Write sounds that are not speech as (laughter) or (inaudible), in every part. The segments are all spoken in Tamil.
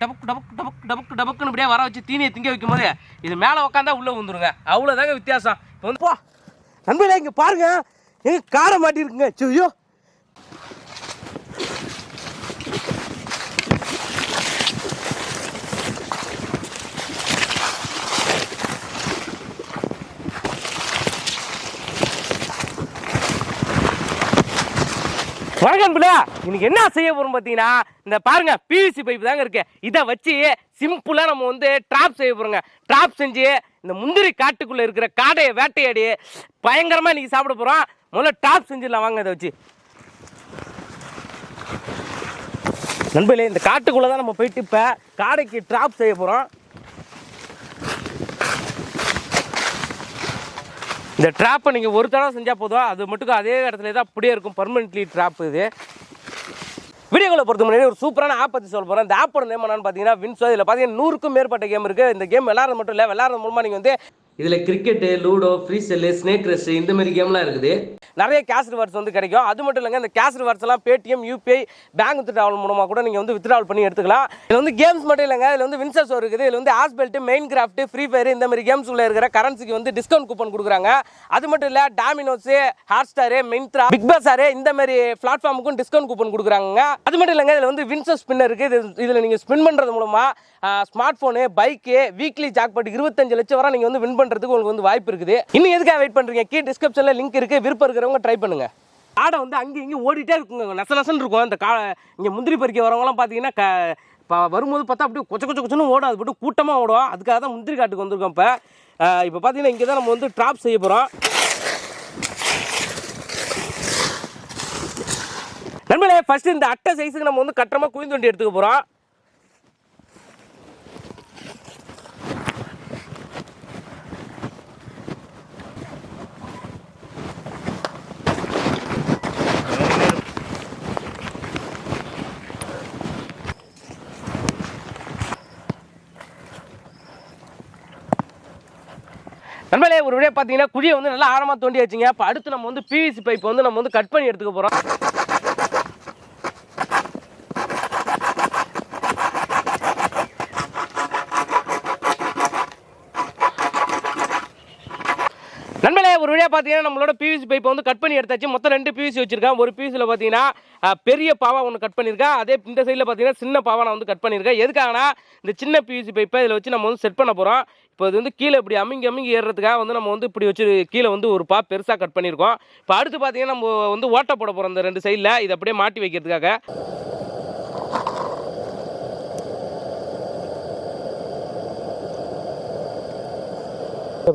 டபக்கு டபக்கு டபக்கு டபக்கு டபக்குன்னு இப்படியே வர வச்சு தீனியை திங்க வைக்கும் போது இது மேலே உட்காந்தா உள்ளே வந்துருங்க அவ்வளோதாங்க வித்தியாசம். இப்போ வந்து போ. நண்பர்களே இங்கே பாருங்க. எங்க காரை மாட்டிருக்குங்க ஐயோ. வணக்கம் இன்னைக்கு என்ன செய்ய போறோம் பார்த்தீங்கன்னா இந்த பாருங்க பிவிசி பைப் தாங்க இருக்கு. இதை வச்சு சிம்பிளாக நம்ம வந்து ட்ராப் செய்ய போறோங்க. ட்ராப் செஞ்சு இந்த முந்திரி காட்டுக்குள்ள இருக்கிற காடையை வேட்டையாடி பயங்கரமா இன்னைக்கு சாப்பிட போறோம். முதல்ல ட்ராப் செஞ்சிடலாம். வாங்க இதை வச்சு. நண்பர்களே இந்த காட்டுக்குள்ள தான் நம்ம போயிட்டு இப்போ காடைக்கு ட்ராப் செய்ய போறோம். இந்த ட்ராப்பை நீங்கள் ஒரு தடவை செஞ்சால் போதும். அது மட்டும் அதே இடத்துல தான் அப்படியே இருக்கும். பர்மனெண்ட்லி ட்ராப் இது. வீடியோவில் பொறுத்த முன்னாடி ஒரு சூப்பரான ஆப் பற்றி சொல்ல போகிறேன் இந்த ஆப்போட நேம் என்னன்னு பார்த்தீங்கன்னா வின்சோ இதில் பார்த்தீங்கன்னா நூறுக்கும் மேற்பட்ட கேம் இருக்குது இந்த கேம் விளாட்றது மட்டும் இல்லை விளாட்றது மூலமாக நீங்கள் வந்து இதில் cricket ludo free cell snake rush இந்த மாதிரி கேம்லாம் இருக்குது. நிறைய கேஷ் ரிவார்ட்ஸ் வந்து கிடைக்கும். அது மட்டும் இல்லைங்க இந்த கேஷ் ரிவார்ட்ஸ்லாம் பேடிஎம் யூபிஐ பேங்க் வித்ட்ராவல் மூலமாக கூட நீங்கள் வந்து வித்ட்ராவல் பண்ணி எடுத்துக்கலாம். இதில் வந்து கேம்ஸ் மட்டும் இல்லைங்க இதில் வந்து வின்சர்ஸ் இருக்குது இதில் வந்து Asphalt Minecraft free fire இந்த மாதிரி கேம்ஸ் உள்ள இருக்கிற கரன்சிக்கு வந்து டிஸ்கவுண்ட் கூப்பன் கொடுக்குறாங்க. அது மட்டும் இல்லை Domino's Hotstar Myntra Big Bazaar இந்த மாதிரி பிளாட்ஃபார்முக்கும் டிஸ்கவுண்ட் கூப்பன் கொடுக்குறாங்க அது மட்டும் இல்லைங்க இதில் வந்து வின்சர் ஸ்பின்னர் இருக்குது. இது இதில் நீங்கள் ஸ்பின் பண்ணுறது மூலமாக smart phone bike weekly jackpot இருபத்தஞ்சு லட்சம் வரை நீங்கள் வந்து வின் பண்ணுறதுக்கு உங்களுக்கு வந்து வாய்ப்பு இருக்குது. இன்னும் எதுக்காக வெயிட் பண்ணுறீங்க கீ டிஸ்கிரிப்ஷனில் லிங்க் இருக்குது விருப்பம் இருக்கிறவங்க ட்ரை பண்ணுங்க. காடை வந்து அங்கேயும் இங்கேயும் ஓடிட்டே இருக்குங்க. நச நசன்னு இருக்கும். இந்த கா இங்கே முந்திரி பறிக்க வரவங்களாம் பார்த்தீங்கன்னா க இப்போ வரும்போது பார்த்தா அப்படியே கொச்ச கொச்ச கொச்சன்னு ஓடும். அது மட்டும் கூட்டமாக ஓடும். அதுக்காக தான் முந்திரி காட்டுக்கு வந்திருக்கோம் இப்போ. இப்போ பார்த்தீங்கன்னா இங்கே தான் நம்ம வந்து ட்ராப் செய்ய போகிறோம் நண்பர்களே ஃபஸ்ட்டு இந்த அட்டை சைஸுக்கு நம்ம வந்து கட்டமாக குழி தோண்டி எடுத்துக்க போகிறோம் நண்பர்களே ஒரு விடையே பார்த்தீங்கன்னா குழியை வந்து நல்லா ஆழமாக தோண்டி வச்சுங்க இப்போ அடுத்து நம்ம வந்து பிவிசி பைப் வந்து நம்ம வந்து கட் பண்ணி எடுத்துக்க போகிறோம் நண்பர்களே ஒரு வழியாக பார்த்தீங்கன்னா நம்மளோட பிவிசி பைப்பை வந்து கட் பண்ணி எடுத்தாச்சு. மொத்தம் ரெண்டு பிவிசி வச்சிருக்கேன் ஒரு பிவிசியில் பார்த்தீங்கன்னா பெரிய பாவா ஒன்று கட் பண்ணியிருக்கேன் அதே இந்த சைடில் பார்த்தீங்கன்னா சின்ன பாவா நான் வந்து கட் பண்ணியிருக்கேன் எதுக்காகனா இந்த சின்ன பிவிசி பைப்பை இதில் வச்சு நம்ம வந்து செட் பண்ண போகிறோம் இப்போ இது வந்து கீழே இப்படி அமிங்கி அமிங்கி ஏறுறதுக்காக வந்து நம்ம வந்து இப்படி வச்சு கீழே வந்து ஒரு பா பெருசாக கட் பண்ணியிருக்கோம். இப்போ அடுத்து பார்த்தீங்கன்னா நம்ம வந்து ஓட்டை போட போகிறோம் இந்த ரெண்டு சைடில் இதை அப்படியே மாட்டி வைக்கிறதுக்காக.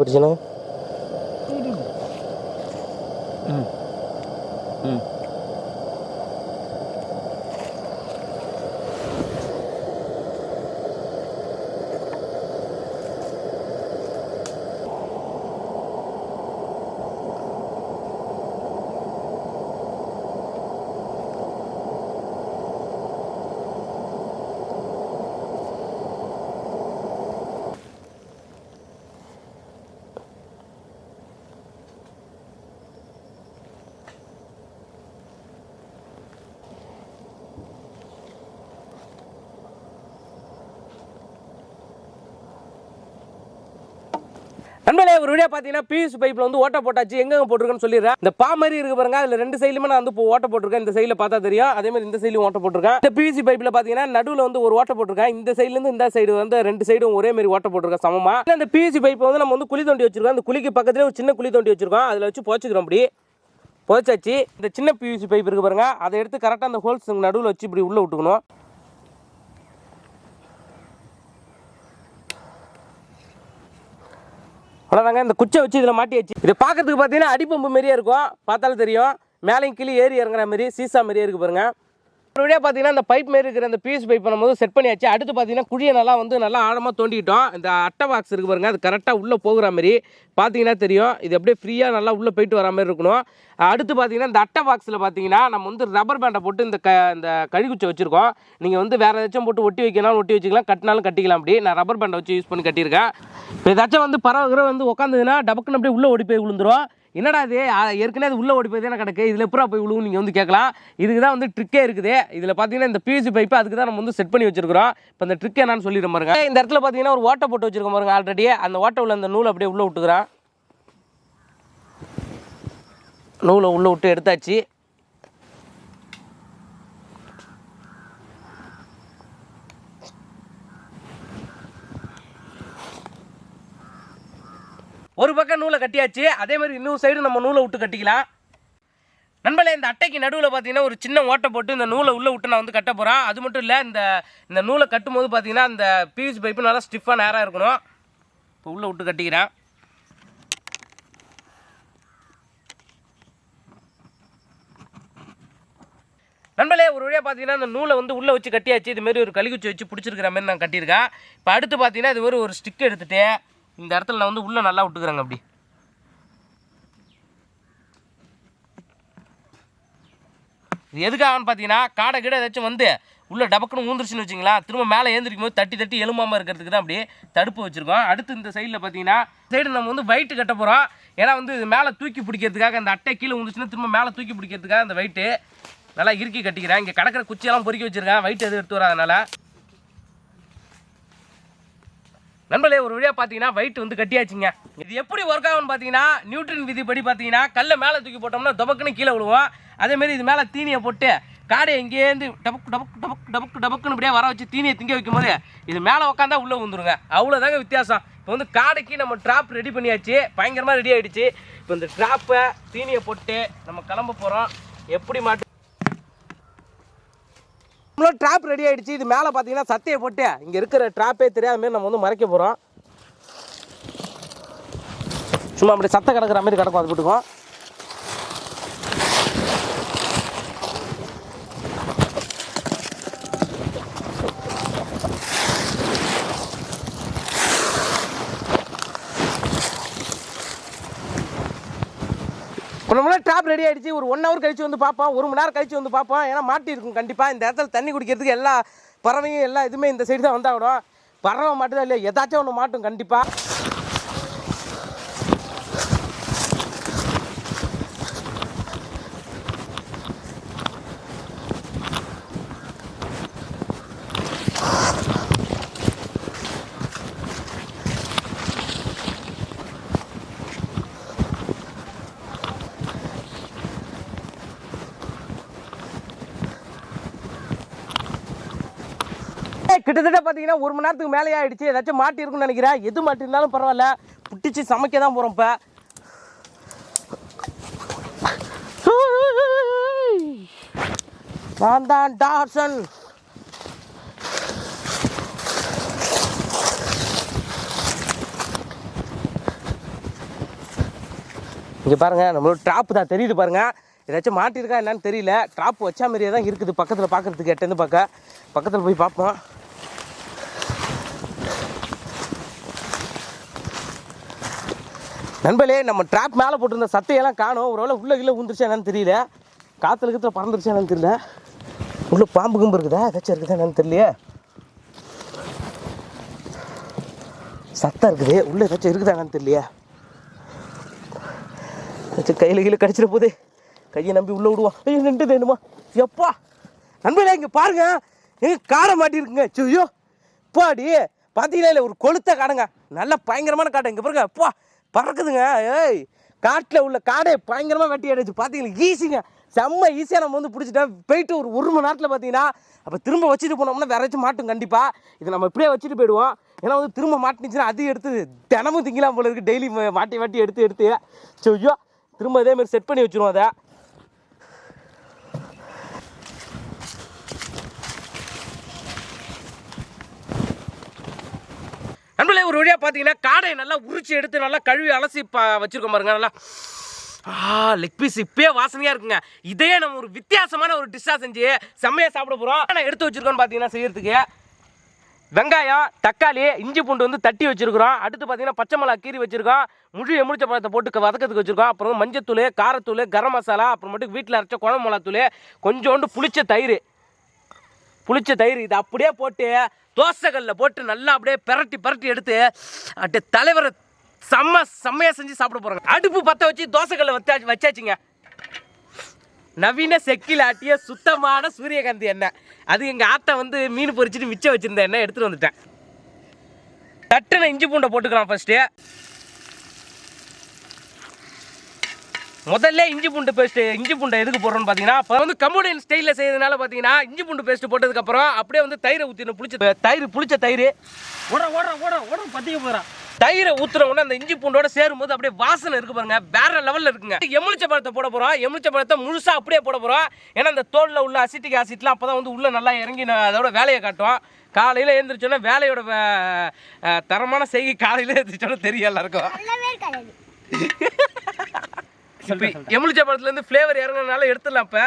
பிரச்சனை? நண்பர்களே ஒரு வீடியோ பார்த்தீங்கன்னா பியூஸ் பைப்பில் வந்து ஓட்ட போட்டாச்சு. எங்கெங்க போட்டிருக்கேன்னு சொல்லிடுறேன். இந்த பா மாதிரி இருக்கு பாருங்க அதில் ரெண்டு சைடுலுமே நான் வந்து இப்போ ஓட்ட போட்டிருக்கேன். இந்த சைடில் பார்த்தா தெரியும். அதே மாதிரி இந்த சைடும் ஓட்ட போட்டிருக்கேன். இந்த பிவிசி பைப்பில் பார்த்தீங்கன்னா நடுவில் வந்து ஒரு ஓட்ட போட்டிருக்கேன். இந்த சைடுலேருந்து இந்த சைடு வந்து ரெண்டு சைடும் ஒரே மாதிரி ஓட்ட போட்டிருக்கேன். சமமா? இந்த பிவிசி பைப்பை வந்து நம்ம வந்து குழி தோண்டி வச்சிருக்கோம். அந்த குழிக்கு பக்கத்துல ஒரு சின்ன குழி தோண்டி வச்சிருக்கோம். அதில் வச்சு போச்சுக்கிறோம் அப்படி புதைச்சாச்சு. இந்த சின்ன பிவிசி பைப் இருக்கு பாருங்க. அதை எடுத்து கரெக்டாக அந்த ஹோல்ஸ் நடுவில் வச்சு இப்படி உள்ளே விட்டுக்கணும். அவ்வளோதாங்க இந்த குச்சை வச்சு இதில் மாட்டி வச்சு இது பார்க்கறதுக்கு பார்த்தீங்கன்னா அடிப்பம்பு மாதிரியே இருக்கும். பார்த்தாலும் தெரியும். மேலேயும் கீழே ஏறி இறங்குற மாதிரி சீசா மாதிரியே இருக்குது பாருங்கள் ஒரு பார்த்தீங்கன்னா இந்த பைப் மாரி இருக்கிற அந்த பிஎஸ் பைப் பண்ணும்போது செட் பண்ணியாச்சு. அடுத்து பார்த்தீங்கன்னா குழியை நல்லா வந்து நல்லா ஆழமாக தோண்டிட்டோம். இந்த அட்டை பாக்ஸ் இருக்கு பாருங்க அது கரெக்டாக உள்ளே போகிற மாதிரி பார்த்தீங்கன்னா தெரியும். இது அப்படியே ஃப்ரீயாக நல்லா உள்ளே போயிட்டு வர மாதிரி இருக்கணும். அடுத்து பார்த்தீங்கன்னா இந்த அட்டை பாக்ஸில் பார்த்தீங்கன்னா நம்ம வந்து ரப்பர் பேண்டை போட்டு இந்த க இந்த கழிக்குச்சை வச்சுருக்கோம். நீங்கள் வந்து வேறு ஏதாச்சும் போட்டு ஒட்டி வைக்கனாலும் ஒட்டி வச்சுக்கலாம். கட்டினாலும் கட்டிக்கலாம் அப்படி. நான் ரப்பர் பேண்டை வச்சு யூஸ் பண்ணி கட்டியிருக்கேன். இப்போ ஏதாச்சும் வந்து பறவை வந்து உட்காந்துதுன்னா டபக்குன்னு அப்படியே உள்ளே ஓடி போய் விழுந்துரும். என்னடா இது? ஏற்கனவே அது உள்ளே ஓடி போய் தானே கிடக்கு. இதில் எப்படா போய் விழுவும் நீங்கள் வந்து கேட்கலாம். இதுக்கு தான் வந்து ட்ரிக்கே இருக்குது. இதில் பார்த்தீங்கன்னா இந்த பிவிசி பைப்பு அதுக்கு தான் நம்ம வந்து செட் பண்ணி வச்சிருக்கிறோம். இப்போ இந்த ட்ரிக் என்னன்னு சொல்லிடுற பாருங்க. இந்த இடத்துல பார்த்தீங்கன்னா ஒரு ஓட்டை போட்டு வச்சிருக்கோம் பாருங்க ஆல்ரெடி அந்த ஓட்டை உள்ள அந்த நூலை அப்படியே உள்ளே விட்டுக்கிறேன். நூலை உள்ளே விட்டு எடுத்தாச்சு. ஒரு பக்கம் நூலை கட்டியாச்சு அதே மாதிரி இன்னொரு சைடு நம்ம நூலை விட்டு கட்டிக்கலாம். நண்பர்களே இந்த அட்டைக்கு நடுவில் பார்த்தீங்கன்னா ஒரு சின்ன ஓட்டை போட்டு இந்த நூலை உள்ளே விட்டு நான் வந்து கட்ட போகிறேன் அது மட்டும் இல்லை இந்த இந்த நூலை கட்டும்போது பார்த்தீங்கன்னா இந்த பிவிசி பைப்பு நல்லா ஸ்டிஃபாக நேராக இருக்கணும். இப்போ உள்ளே விட்டு கட்டிக்கிறேன். நண்பர்களே ஒரு வழியாக பார்த்தீங்கன்னா அந்த நூலை வந்து உள்ளே வச்சு கட்டியாச்சு. இது மாதிரி ஒரு கழுகுச்சி வச்சு பிடிச்சிருக்கிற மாதிரி நான் கட்டியிருக்கேன். இப்போ அடுத்து பார்த்தீங்கன்னா இது ஒரு ஒரு ஸ்டிக் எடுத்துகிட்டு இந்த இடத்துல நான் வந்து உள்ளே நல்லா விட்டுக்கிறேங்க அப்படி. இது எதுக்காகன்னு பார்த்தீங்கன்னா காடை கீடை ஏதாச்சும் வந்து உள்ளே டபக்குன்னு ஊந்துருச்சுன்னு வச்சிங்களா திரும்ப மேலே ஏந்திரிக்கும் போது தட்டி தட்டி எலும்பாமல் இருக்கிறதுக்கு தான் அப்படி தடுப்பு வச்சுருக்கோம். அடுத்து இந்த சைடில் பார்த்தீங்கன்னா சைடு நம்ம வந்து வெயிட்டு கட்ட போகிறோம் ஏன்னா வந்து இது மேலே தூக்கி பிடிக்கிறதுக்காக அந்த அட்டை கீழே ஊந்துச்சுன்னா திரும்ப மேலே தூக்கி பிடிக்கிறதுக்காக அந்த வெயிட்டு நல்லா இறுக்கி கட்டிக்கிறேன். இங்கே கிடக்கிற குச்சியெல்லாம் பொறுக்கி வச்சிருக்கேன். வெயிட் எதுவும் எடுத்து வராதனால நண்பர்களே ஒரு வழியாக பார்த்தீங்கன்னா வயிட் வந்து கட்டியாச்சுங்க. இது எப்படி ஒர்க் ஆகும்னு பார்த்தீங்கன்னா நியூட்ரின் விதிப்படி பார்த்தீங்கன்னா கல்லை மேலே தூக்கி போட்டோம்னா டபக்குன்னு கீழே விழுவோம். அதேமாரி இது மேலே தீனியை போட்டு காடை இங்கேருந்து டபக்கு டபக்கு டபக்கு டபக்கு டபக்குன்னு இப்படியே வர வச்சு தீனியை திங்க வைக்கும் போது இது மேலே உட்காந்தா உள்ளே வந்துருங்க அவ்வளோதாங்க வித்தியாசம். இப்போ வந்து காடைக்கு நம்ம ட்ராப் ரெடி பண்ணியாச்சு. பயங்கரமாக ரெடி ஆகிடுச்சு இப்போ இந்த ட்ராப்பை தீனியை போட்டு நம்ம கிளம்ப போகிறோம் எப்படி மாட்டு நம்மளோட ட்ராப் ரெடி ஆகிடுச்சு இது மேலே பார்த்தீங்கன்னா சத்தையை போட்டு இங்கே இருக்கிற ட்ராப்பே தெரியாத மாதிரி நம்ம வந்து மறைக்க போகிறோம் சும்மா அப்படி சத்தை கிடக்குற மாதிரி கிடக்கும் அது விட்டுக்கும் இப்போ நம்மளே ட்ராப் ரெடி ஆகிடுச்சு ஒரு ஒன் ஹவர் கழிச்சு வந்து பார்ப்போம். ஒரு மணி நேரம் கழிச்சு வந்து பார்ப்போம். ஏன்னா மாட்டி இருக்கும் கண்டிப்பாக இந்த இடத்துல தண்ணி குடிக்கிறதுக்கு எல்லா பறவையும் எல்லா இதுவுமே இந்த சைடு தான் வந்தாகணும். பறவை மாட்டுதான் இல்லையா? ஏதாச்சும் ஒன்று மாட்டும் கண்டிப்பாக கிட்டத்தட்ட பார்த்தீங்கன்னா ஒரு மணி நேரத்துக்கு மேலே ஆயிடுச்சு. ஏதாச்சும் மாட்டி இருக்கும்னு நினைக்கிறேன். எது மாட்டி இருந்தாலும் பரவாயில்ல. புட்டிச்சு சமைக்க தான் போகிறோம் இப்போ. நான் தான் டார்சன். இங்கே பாருங்க நம்மளோட ட்ராப் தான். தெரியுது பாருங்க. ஏதாச்சும் மாட்டிருக்கா என்னன்னு தெரியல. ட்ராப் வச்சா மாதிரியே தான் இருக்குது. பக்கத்தில் பார்க்கறதுக்கு எட்டேருந்து பார்க்க பக்கத்தில் போய் பார்ப்போம். நண்பர்களே நம்ம ட்ராப் மேலே போட்டிருந்த சத்தையெல்லாம் காணும். ஒரு வேளை உள்ளே கீழே ஊந்துருச்சா என்னன்னு தெரியல. காற்றுல கீத்துல பறந்துருச்சா என்னன்னு தெரியல. உள்ளே பாம்பு கும்பு இருக்குதா? ஏதாச்சும் இருக்குதா என்னன்னு தெரியலையே. சத்தம் இருக்குது. உள்ளே ஏதாச்சும் இருக்குதா என்னன்னு தெரியலையே. ஏதாச்சும் கையில் கீழே கடிச்சிட போது கையை நம்பி உள்ளே விடுவான். ஐயோ நின்று வேணுமா? எப்பா? நண்பர்களே இங்கே பாருங்க. எங்க காரை மாட்டிருக்குங்க. ஐயோ. பாடி. பார்த்தீங்களா? இல்லை ஒரு கொளுத்த காடுங்க. நல்ல பயங்கரமான காட்டை இங்கே பாருங்க. அப்பா பறக்குதுங்க. ஏய் காட்டில் உள்ள காடை பயங்கரமாக வெட்டி ஆடிச்சு பார்த்தீங்களா ஈஸிங்க செம்ம ஈஸியாக நம்ம வந்து பிடிச்சிட்டேன் போயிட்டு ஒரு ஒரு மணி நேரத்தில் பார்த்தீங்கன்னா அப்போ திரும்ப வச்சுட்டு போனோம்னா வேற ஏதாச்சும் மாட்டும் கண்டிப்பாக இது நம்ம இப்படியே வச்சுட்டு போயிடுவோம். ஏன்னா வந்து திரும்ப மாட்டினுச்சுன்னா அது எடுத்து தினமும் திங்கலாம் போல இருக்குது டெய்லி மாட்டி மாட்டி எடுத்து எடுத்து. ஸோ ஐயோ திரும்ப இதே செட் பண்ணி வச்சுருவோம் அதை. நண்பர்களே ஒரு வழியாக பார்த்தீங்கன்னா காடையை நல்லா உரிச்சு எடுத்து நல்லா கழுவி அலசி பா வச்சுருக்கோம் பாருங்க நல்லா. ஆ லெக் பீஸ் இப்பயே வாசனையாக இருக்குங்க. இதையே நம்ம ஒரு வித்தியாசமான ஒரு டிஷ்ஷாக செஞ்சு செம்மையாக சாப்பிட போகிறோம் ஆனால் எடுத்து வச்சுருக்கோன்னு பார்த்தீங்கன்னா செய்யறதுக்கு. வெங்காயம் தக்காளி இஞ்சி பூண்டு வந்து தட்டி வச்சுருக்குறோம். அடுத்து பார்த்தீங்கன்னா பச்சை மிளகா கீறி வச்சுருக்கோம். முழு எமுளிச்ச பழத்தை போட்டு வதக்கிறதுக்கு வச்சுருக்கோம். அப்புறம் மஞ்சத்தூள் காரத்தூள் கரம் மசாலா அப்புறமேட்டுக்கு வீட்டில் அரைச்ச குழம்பு மிளகாத்தூள் கொஞ்சோண்டு புளிச்ச தயிர். புளிச்ச தயிர் இது அப்படியே போட்டு தோசைக்கல்ல போட்டு நல்லா அப்படியே பிரட்டி பிரட்டி எடுத்து அப்படியே தலைவரை செம்ம செம்மையாக செஞ்சு சாப்பிட போகிறாங்க அடுப்பு பற்ற வச்சு தோசைக்கல்ல வச்சா வச்சாச்சுங்க. நவீன செக்கில் ஆட்டிய சுத்தமான சூரியகாந்தி எண்ணெய். அது எங்கள் ஆத்தா வந்து மீன் பொறிச்சிட்டு மிச்சம் வச்சிருந்த எண்ணெய் எடுத்துகிட்டு வந்துட்டேன். தட்டுன இஞ்சி பூண்டை போட்டுக்கலாம் ஃபஸ்ட்டு முதல்ல இஞ்சி பூண்டு பேஸ்ட் இஞ்சி பூண்டை எதுக்கு போடுறோம்னு பார்த்தீங்கன்னா இப்போ வந்து கம்போடியன் ஸ்டைலில் செய்யறதுனால பார்த்தீங்கன்னா இஞ்சி பூண்டு பேஸ்ட் போட்டதுக்கப்புறம் அப்படியே வந்து தயிரை ஊற்றின புளிச்ச தயிர் புளிச்ச தயிர். ஓட ஓட ஓட ஓட பத்திக்க போறான் தயிரை ஊத்துற உடனே அந்த இஞ்சி பூண்டோட சேரும்போது அப்படியே வாசனை இருக்கு பாருங்க. வேற லெவல்ல இருக்குங்க. எலுமிச்சை பழத்தை போட போறோம். எலுமிச்சை பழத்தை முழுசா அப்படியே போட போறோம். ஏன்னா அந்த தோல்ல உள்ள அசிட்டிக் ஆசிட்லாம் அப்பதான் வந்து உள்ள நல்லா இறங்கி அதோட வேலையை காட்டும் காலையில எழுந்திரிச்சோன்னா வேலையோட தரமான செய்கை காலையில எழுந்திரிச்சோன்னா தெரியும் எல்லாருக்கும். (laughs) இப்போ எலுமிச்சை பழத்துல இருந்து ஃப்ளேவர் இறங்குறதுனால எடுத்துடலாம் இப்ப.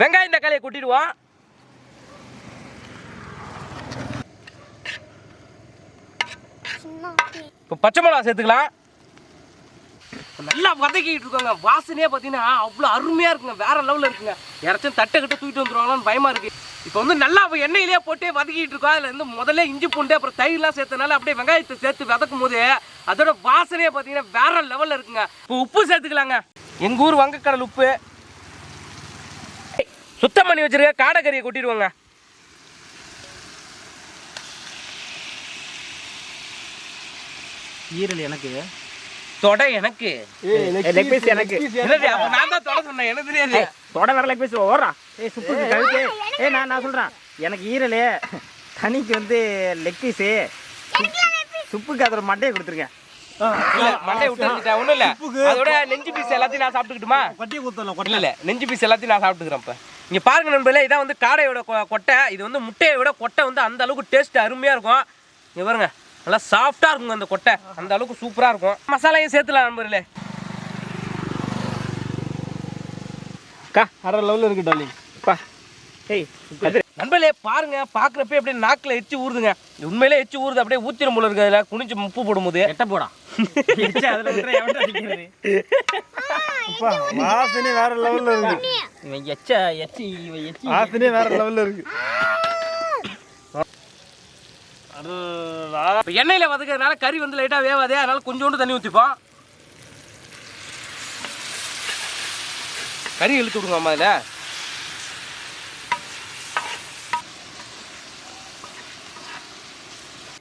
வெங்காயம் தக்காளியை கொட்டிடுவோம். இப்போ பச்சை மிளகா சேர்த்துக்கலாம். நல்லா வதக்கிட்டு இருக்கோங்க. வாசனையே பார்த்தீங்கன்னா அவ்வளோ அருமையாக இருக்குங்க. வேற லெவலில் இருக்குங்க. யாராச்சும் தட்டை கிட்ட தூக்கிட்டு வந்துருவாங்களான்னு பயமா இருக்கு. இப்போ வந்து நல்லா எண்ணெயிலேயே போட்டு வதக்கிட்டு இருக்கோம். அதில் வந்து முதல்ல இஞ்சி பூண்டு அப்புறம் தயிர்லாம் சேர்த்தனால அப்படியே வெங்காயத்தை சேர்த்து வதக்கும் போது அதோட வாசனையே பார்த்தீங்கன்னா வேற லெவலில் இருக்குங்க. இப்போ உப்பு சேர்த்துக்கலாங்க. எங்கள் ஊர் வங்கக்கடல் உப்பு. சுத்தம் பண்ணி வச்சிருக்க காடைக்கறியை கொட்டிடுவோங்க. ஈரல் எனக்கு. தொடை எனக்கு. லெக் பீஸ் எனக்கு. அப்ப நான் தான் தொடை சொன்னேன் எனக்கு தெரியாது. தொட வர லெக் பீஸ் ஓடுறா. ஏய் சுப்பு கழுத்து. ஏய் நான் நான் சொல்றேன். எனக்கு ஈரல் தனிக்கு வந்து லெக் பீஸு சுப்புக்கு அதோட மண்டையை கொடுத்துருக்கேன். மண்டை விட்டு ஒண்ணும் இல்ல. அதோட நெஞ்சு பீஸ் எல்லாத்தையும் நான் சாப்பிட்டுக்கிட்டுமா? கொட்டி. குத்தலாம் இல்ல இல்ல நெஞ்சு பீஸ் எல்லாத்தையும் நான் சாப்பிட்டுக்கிறேன் இப்ப. இங்க பாருங்க நண்பர்களே இதான் வந்து காடையோட கொட்டை. இது வந்து முட்டையை விட கொட்டை வந்து அந்த அளவுக்கு டேஸ்ட் அருமையா இருக்கும். இங்க பாருங்க நல்லா சாஃப்டா இருக்குங்க அந்த கொட்டை. அந்த அளவுக்கு சூப்பரா இருக்கும். மசாலையும் சேர்த்துலாம் நண்பர்களே. அக்கா அரை லெவலில் இருக்கு டார்லிங் பா. ஏய் நண்பர்களே பாருங்க பாக்குறப்ப அப்படியே நாக்குல எச்சி ஊறுதுங்க. உண்மையிலே எச்சி ஊறுது அப்படியே ஊத்திரம் போல இருக்கு. அதுல குனிஞ்சு உப்பு போடும்போது. எட்ட போடா. வாசனை வேற லெவலில் இருக்கு. இவன் எச்ச எச்சி இவன் எச்சி. வாசனை வேற லெவலில் இருக்கு. எண்ணெயில வதக்கிறதுனால கறி வந்து லைட்டா வேவாதே அதனால கொஞ்சோண்டு தண்ணி ஊற்றிப்போம் கறி இழுத்து விடுங்க அம்மா அதில்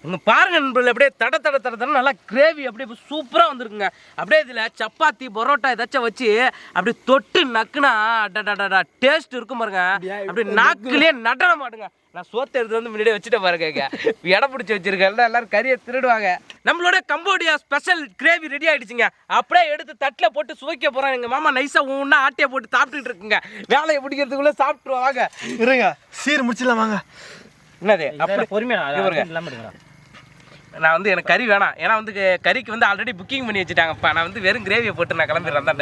இங்க பாருங்க நண்பர்களே அப்படியே தட தட தட தட நல்லா கிரேவி அப்படியே சூப்பராக வந்திருக்குங்க. அப்படியே இதில் சப்பாத்தி பரோட்டா ஏதாச்சும் வச்சு அப்படியே தொட்டு நக்குனா அடடடடா டேஸ்ட் இருக்கும் பாருங்க. அப்படியே நாக்குலயே நடன மாட்டுங்க. நான் சோத்து எடுத்து வந்து முன்னாடியே வச்சுட்டு பாருங்க இடம் பிடிச்சி வச்சிருக்கேன் எல்லாரும் கறியை திருடுவாங்க. நம்மளோட கம்போடியா ஸ்பெஷல் கிரேவி ரெடி ஆயிடுச்சுங்க. அப்படியே எடுத்து தட்டில் போட்டு சுவைக்க போறோம் எங்க மாமா நைஸா ஒவ்வொன்றா ஆட்டையை போட்டு சாப்பிட்டுட்டு இருக்குங்க. வேலையை பிடிக்கிறதுக்குள்ள சாப்பிட்டுருவாங்க. இருங்க சீர் முடிச்சிடலாம் வாங்க. என்னது? அப்படி அப்படி பொறுமையா இங்க பாருங்க. இல்லாம எடுக்கிறா நான் வந்து எனக்கு கறி வேணாம். ஏன்னா வந்து கறிக்கு வந்து ஆல்ரெடி புக்கிங் பண்ணி வச்சுட்டாங்கப்பா. நான் வந்து வெறும் கிரேவியை போட்டு நான் கிளம்பிடுறேன் தான்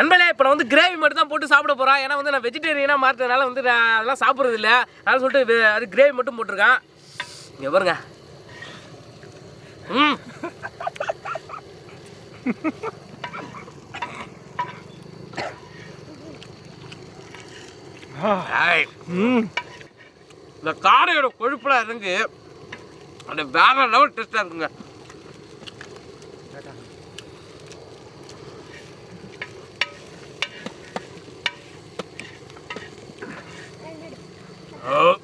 நண்பர்களே இப்போ நான் வந்து கிரேவி மட்டும் தான் போட்டு சாப்பிட போகிறேன் ஏன்னா வந்து நான் வெஜிடேரியனாக மாற்றதுனால வந்து நான் அதெல்லாம் சாப்பிட்றது இல்லை. அதனால சொல்லிட்டு அது கிரேவி மட்டும் போட்டிருக்கேன். இங்கே பாருங்க. ம். இந்த காடையோட கொழுப்புலாம் இறங்கி. அந்த வேற லெவல் டேஸ்ட்டாக இருக்குங்க.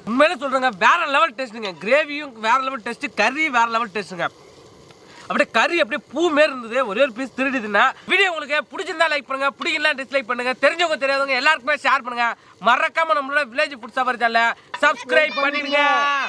உண்மையிலே சொல்கிறேங்க வேற லெவல் டேஸ்ட்டுங்க கிரேவியும் வேற லெவல் டேஸ்ட்டு கறி வேற லெவல் டேஸ்ட்டுங்க அப்படியே கறி அப்படியே பூ மாரி இருந்தது. ஒரே ஒரு பீஸ் திருடிதுன்னா வீடியோ உங்களுக்கு பிடிச்சிருந்தா லைக் பண்ணுங்க பிடிக்கலாம் டிஸ்லைக் பண்ணுங்க தெரிஞ்சவங்க தெரியாதவங்க எல்லாருக்குமே ஷேர் பண்ணுங்க. மறக்காம நம்மளோட வில்லேஜ் ஃபுட் சாப்பாடு சேனலை சப்ஸ்கிரைப் பண்ணிடுங்க.